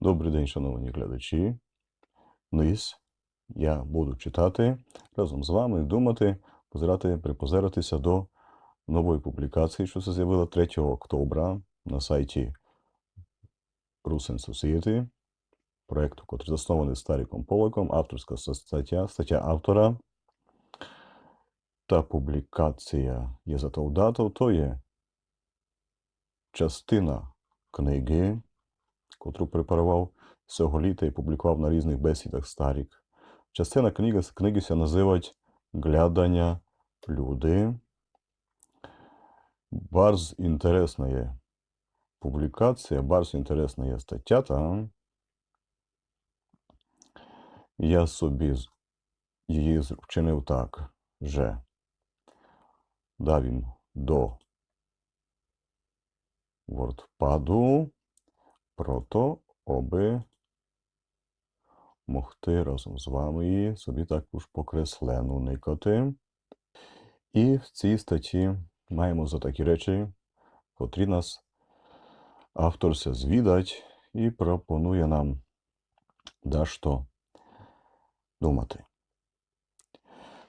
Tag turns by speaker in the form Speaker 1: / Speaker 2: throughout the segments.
Speaker 1: Добрий день, шановні глядачі. Низ я буду читати разом з вами, думати, позирати, припозиратися до нової публікації, що це з'явила 3 октября на сайті Russian Society, проєкту, який заснований Старіком Полоком, авторська стаття, стаття автора. Та публікація є за ту дату, то є частина книги, котру препарував цього літа і публікував на різних бесідах Старік. Частина книги, книги ся називають Глядання люди. Барз інтересна є публікація, барз інтересна є стаття. Та я собі її вчинив так, що дав їм до WordPadu прото, аби могти разом з вами її собі також покреслену никати. І в цій статті маємо за такі речі, котрі нас авторся звідать і пропонує нам дещо думати.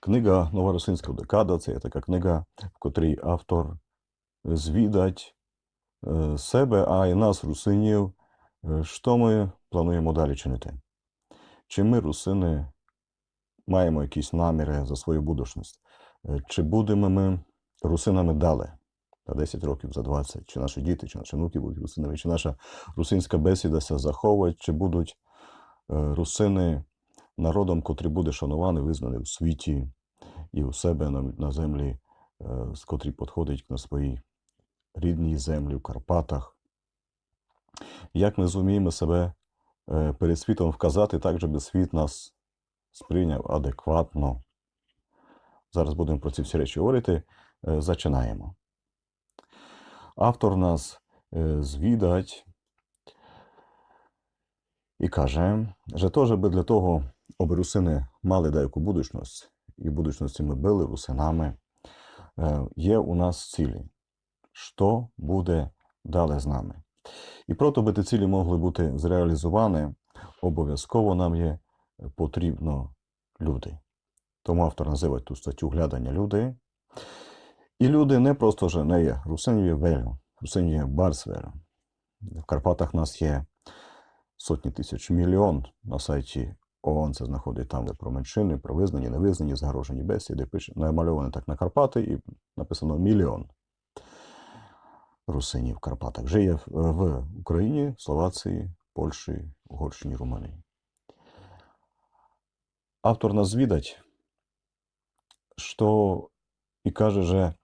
Speaker 1: Книга Нова Росинська декада це є така книга, в котрій автор звідать себе, а й нас, русинів, е, що ми плануємо далі чинити. Чи ми, русини, маємо якісь наміри за свою будучність? Е, Чи будемо ми русинами далі? За 10 років, за 20, чи наші діти, чи наші внуки будуть русинами, чи наша русинська бесіда ся заховує, чи будуть е, русини народом, котрий буде шанований, визнаний у світі і у себе на, землі, е, з котрий підходить на своїй рідній землі в Карпатах. Як ми зуміємо себе е, перед світом вказати так, щоб світ нас сприйняв адекватно? Зараз будемо про ці всі речі говорити. Е, Зачинаємо. Автор нас е, звідать і каже, що то, щоб для того, аби русини мали деяку будучність, і в будучності ми були русинами, є у нас цілі. Що буде далі з нами? І прото, би ті цілі могли бути зреалізовані, обов'язково нам є потрібно люди. Тому автор називає ту статтю глядання люди. І люди не просто же не є. Русинів є велю, русинів є барс. В Карпатах нас є сотні тисяч мільйон на сайті ООН це знаходить там, де про меншини, про визнані, невизнані, загрожені бесіди. Пише, намальоване так на Карпати і написано мільйон русинів в Карпатах. Жиє в, в Україні, Словації, Польщі, Угорщині, Румунії. Автор нас звідать, що і каже, що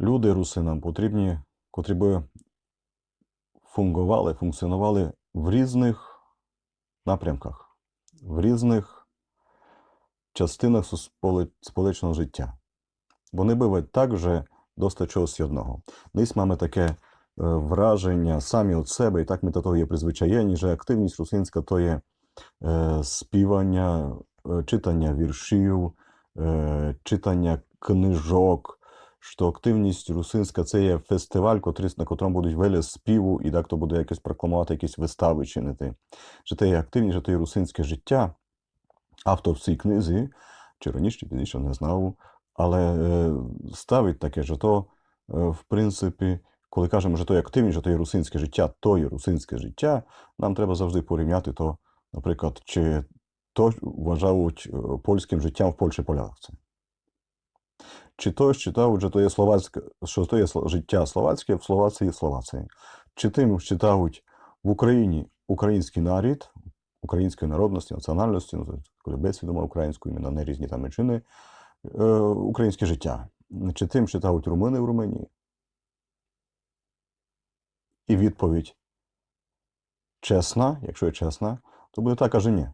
Speaker 1: люди русинам потрібні, котрі би фунгували, функціонували в різних напрямках, в різних частинах споличного життя. Вони бувають так же доста чогось одного. Десь маємо таке е, враження самі від себе, і так ми до того є призвичаєні, що активність русинська то є е, співання, е, читання віршів, читання книжок, що активність русинська це є фестиваль, котрий, на котрому будуть веле співу, і так то буде якось прокламувати якісь вистави чинити. Що це є активність, що це є русинське життя. Автор в цій книзі, чи раніше, чи пізніше не знав, але е, ставить таке, що то, е, в принципі, коли кажемо, що то є активність, що то є русинське життя, то є русинське життя, нам треба завжди порівняти то, наприклад, чи то вважають е, польським життям в Польщі полякці. Чи то вважають, що то є словацьке, що то є життя словацьке в Словації Словації. Чи тим вважають в Україні український нарід, української народності, національності, ну, коли безвідомо українською, іменно не різні там меншини, українське життя. Чи тим вважають румуни в Румунії? І відповідь чесна, якщо є чесна, то буде так, каже ні.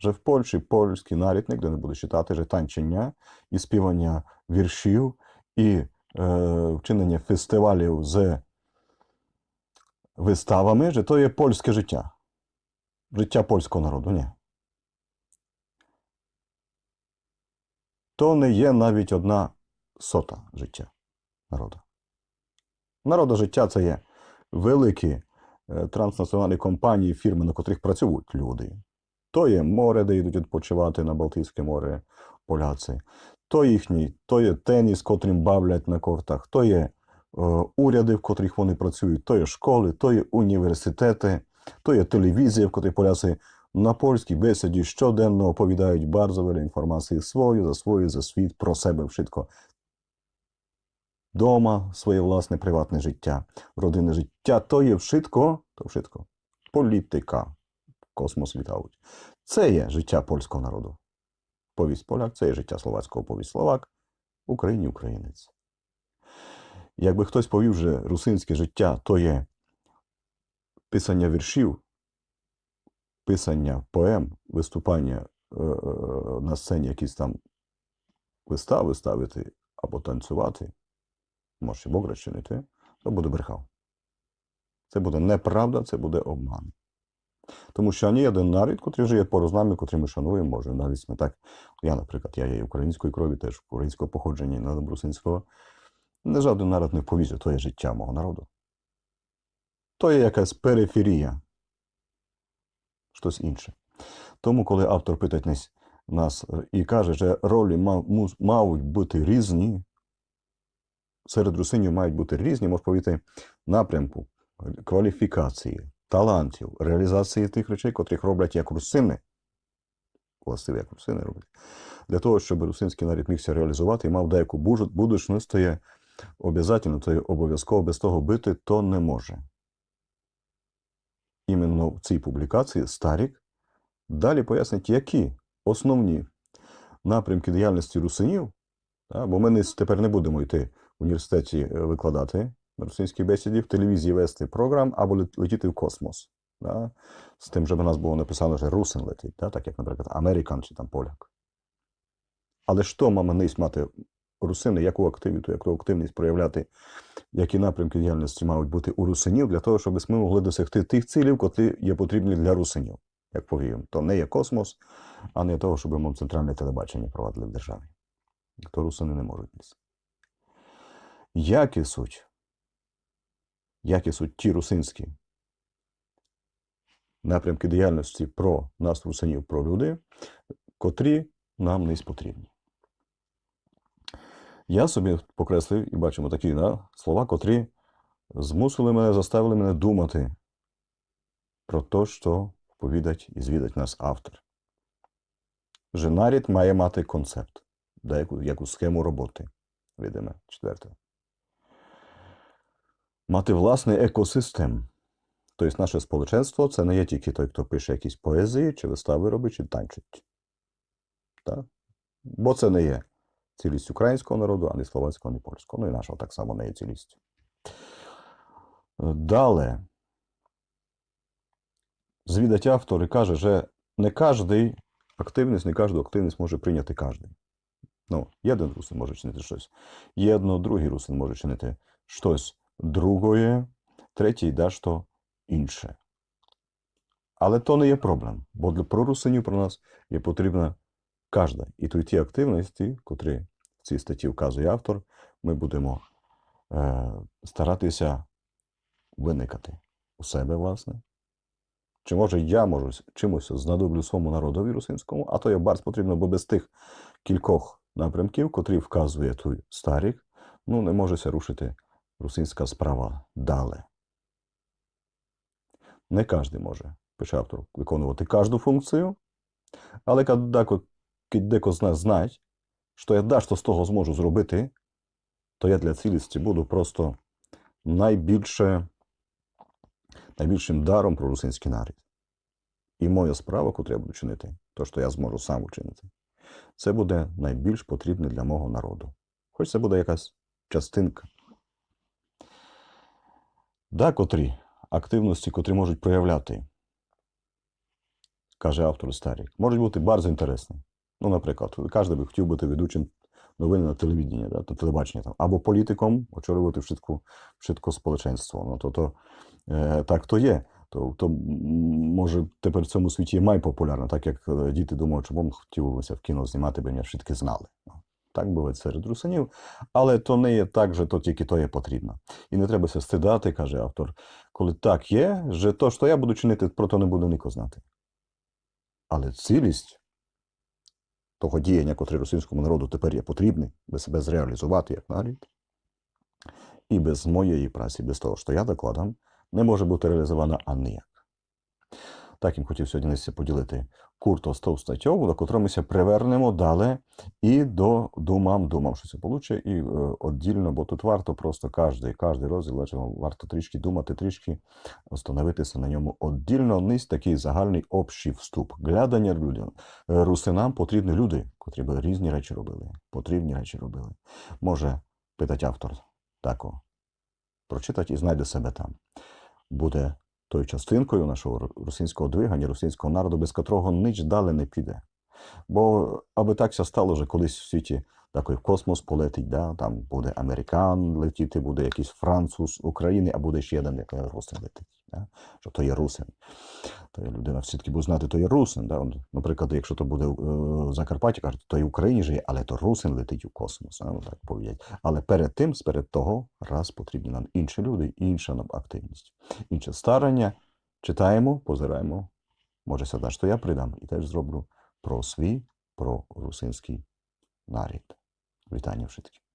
Speaker 1: Że w Польщі польський нарід ніде не буде читати, що танчення і співання віршів, і е, вчинення фестивалів з виставами, що то є польське життя. Життя польського народу, ні. То не є навіть одна сота життя народу. Народа життя це є великі е, транснаціональні компанії, фірми, на котрих працюють люди. То є море, де йдуть відпочивати на Балтійське море поляці, то їхній, то є теніс, котрим бавлять на кортах, то є е, уряди, в котрих вони працюють, то є школи, то є університети, то є телевізія, в котрій поляці на польській бесіді щоденно оповідають bardzo wiele інформації свою, за свою, за світ, про себе вшитко. Дома, своє власне приватне життя, родинне життя, то є вшитко, то вшитко, політика, космос літають. Це є життя польського народу. Повість поляк, це є життя словацького повість словак, Україні українець. Якби хтось повів вже русинське життя, то є писання віршів, писання поем, виступання е, е, на сцені якісь там вистави ставити або танцювати, може ще Бог чинити, то буде брехав. Це буде неправда, це буде обман. Тому що ані один народ, котрий живе поруч з нами, котрий ми шануємо, може, навіть ми так. Я, наприклад, я є української крові, теж українського походження, не брусинського. Не жоден народ не повіже, то є життя мого народу. То є якась периферія, щось інше. Тому, коли автор питає нас, е, і каже, що ролі мають бути різні, серед русинів мають бути різні, може повіти напрямку, кваліфікації, талантів, реалізації тих речей, котрих роблять як русини, властиво як русини роблять, для того, щоб русинський народ мігся реалізувати і мав деяку будучність, то то є обов'язково без того бити, то не може. Іменно в цій публікації Старік далі пояснить, які основні напрямки діяльності русинів, та, бо ми тепер не будемо йти в університеті е, викладати на русинській бесіді, в телевізії вести програм або летіти в космос. Да, з тим, щоб у нас було написано, що русин летить, да, так як, наприклад, американ чи там поляк. Але що має мати русини, яку активіту, яку активність проявляти, які напрямки діяльності мають бути у русинів, для того, щоб ми могли досягти тих цілів, котрі є потрібні для русинів, як повім. То не є космос, а не того, щоб ми центральне телебачення провадили в державі. То русини не можуть ніс. Які суть? Які суть ті русинські напрямки діяльності про нас, русинів, про люди, котрі нам не потрібні. Я собі покреслив і бачимо такі да, слова, котрі змусили мене, заставили мене думати про те, що повідать і звідать нас автор. Що нарід має мати концепт, деяку яку схему роботи. Видиме, четверте. Мати власний екосистем. Тобто наше сполученство це не є тільки той, хто пише якісь поезії, чи вистави робить, чи танчить. Так? Бо це не є цілість українського народу, а не словацького, ні польського. Ну і нашого так само не є цілістю. Далі. Звідать автор і каже, що не кожний активність, не кожну активність може прийняти кожен. Ну, один русин може чинити щось. Єдно, другий русин може чинити щось другое, третій дещо інше. Але то не є проблем, бо для про русинів про нас є потрібна кожна. І то ті активності, котрі в цій статті вказує автор, ми будемо е, старатися виникати у себе, власне. Чи може я можу чимось знадоблю своєму народові русинському, а то є барс потрібно, бо без тих кількох напрямків, котрі вказує той старік, ну не можеся рушити русинська справа далі. Не кожен може, пише автор, виконувати кожну функцію, але коли деко з нас знають, що я дещо з того зможу зробити, то я для цілісті буду просто найбільше, найбільшим даром про русинський народ. І моя справа, яку я буду чинити, то, що я зможу сам учинити, це буде найбільш потрібне для мого народу. Хоч це буде якась частинка. Да, котрі активності, котрі можуть проявляти, каже автор Старік, можуть бути дуже інтересні. Ну, наприклад, кожен би хотів бути ведучим новин на телевіденні, да, на телебаченні, там, або політиком, очолювати вшитку, вшитку сполученство. Ну, то, то, е, так то є. То, то може тепер в цьому світі є майпопулярно, так як е, діти думають, що б хотілося в кіно знімати, би мене вшитки знали. Ну, Так буває серед русинів, але то не є так, що то тільки то є потрібно. І не треба стидати, каже автор, коли так є, що то, що я буду чинити, про то не буде ніхто знати. Але цілість того діяння, котре російському народу тепер є потрібне, би себе зреалізувати як нарід. і без моєї праці, без того, що я докладам, не може бути реалізована аніяк. Так їм хотів сьогодні поділити курто з тою статтю, до котрої ми привернемо далі і до думам, думам, що це получе, і е, віддільно, бо тут варто просто кожний, кожний розділ, варто трішки думати, трішки остановитися на ньому віддільно. Низ такий загальний общий вступ. Глядання людям. Е, Русинам потрібні люди, котрі би різні речі робили. Потрібні речі робили. Може, питать автор тако, прочитать і знайде себе там. Буде тою частинкою нашого русинського двигання, русинського народу, без котрого ніч далі не піде. Бо аби так ся стало, що колись в світі такий космос полетить, да? там буде американ летіти, буде якийсь француз України, а буде ще один, як русин летить. Да? Що то є русин. То людина все-таки буде знати, то є русин. Да? Наприклад, якщо то буде е, в Закарпатті, кажуть, то і в Україні є, але то русин летить у космос. Да? Ну, так повіять. Але перед тим, перед того, раз потрібні нам інші люди, інша нам активність, інше старання. Читаємо, позираємо. Може, сюди, що я придам і теж зроблю про свій, про русинський нарід. Вітання všetkým.